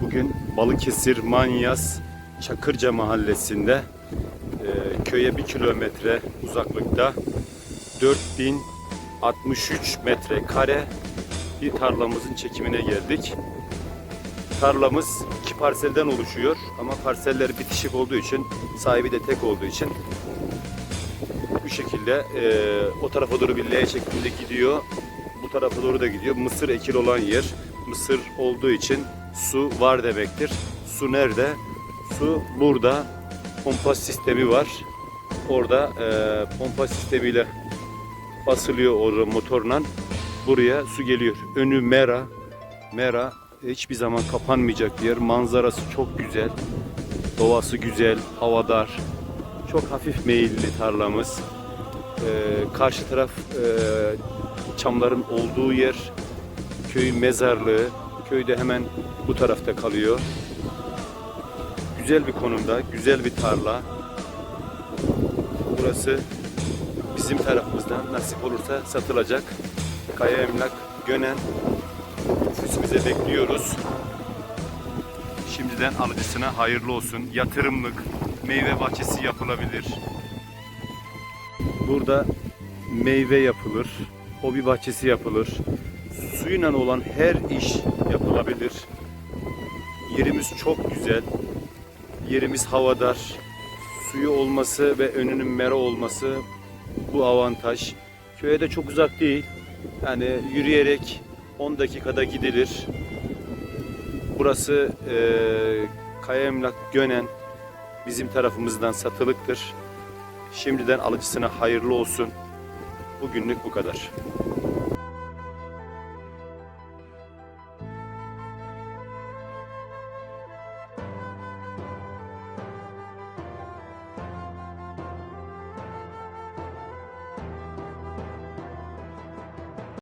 Bugün Balıkesir Manyas Çakırca mahallesinde e, köye bir kilometre uzaklıkta 4063 metre kare bir tarlamızın çekimine geldik. Tarlamız iki parselden oluşuyor ama parseller bitişik olduğu için sahibi de tek olduğu için bu şekilde e, o tarafa doğru bir L şeklinde gidiyor. Bu tarafa doğru da gidiyor. Mısır ekil olan yer. Mısır olduğu için su var demektir. Su nerede? Su burada. Pompa sistemi var. Orada e, pompa sistemiyle basılıyor orada motorla. Buraya su geliyor. Önü mera. Mera hiçbir zaman kapanmayacak bir yer. Manzarası çok güzel. Doğası güzel, havadar. Çok hafif meyilli tarlamız. Ee, karşı taraf e, çamların olduğu yer köyün mezarlığı. Köy de hemen bu tarafta kalıyor. Güzel bir konumda, güzel bir tarla. Burası bizim tarafımızdan nasip olursa satılacak. Kaya Emlak Gönen nüfusimize bekliyoruz. Şimdiden alıcısına hayırlı olsun. Yatırımlık meyve bahçesi yapılabilir. Burada meyve yapılır, hobi bahçesi yapılır. Suyla olan her iş yapılabilir. Yerimiz çok güzel. Yerimiz havadar. Suyu olması ve önünün mera olması bu avantaj. Köye de çok uzak değil. Yani yürüyerek 10 dakikada gidilir. Burası eee Kaya Emlak Gönen bizim tarafımızdan satılıktır. Şimdiden alıcısına hayırlı olsun. Bugünlük bu kadar.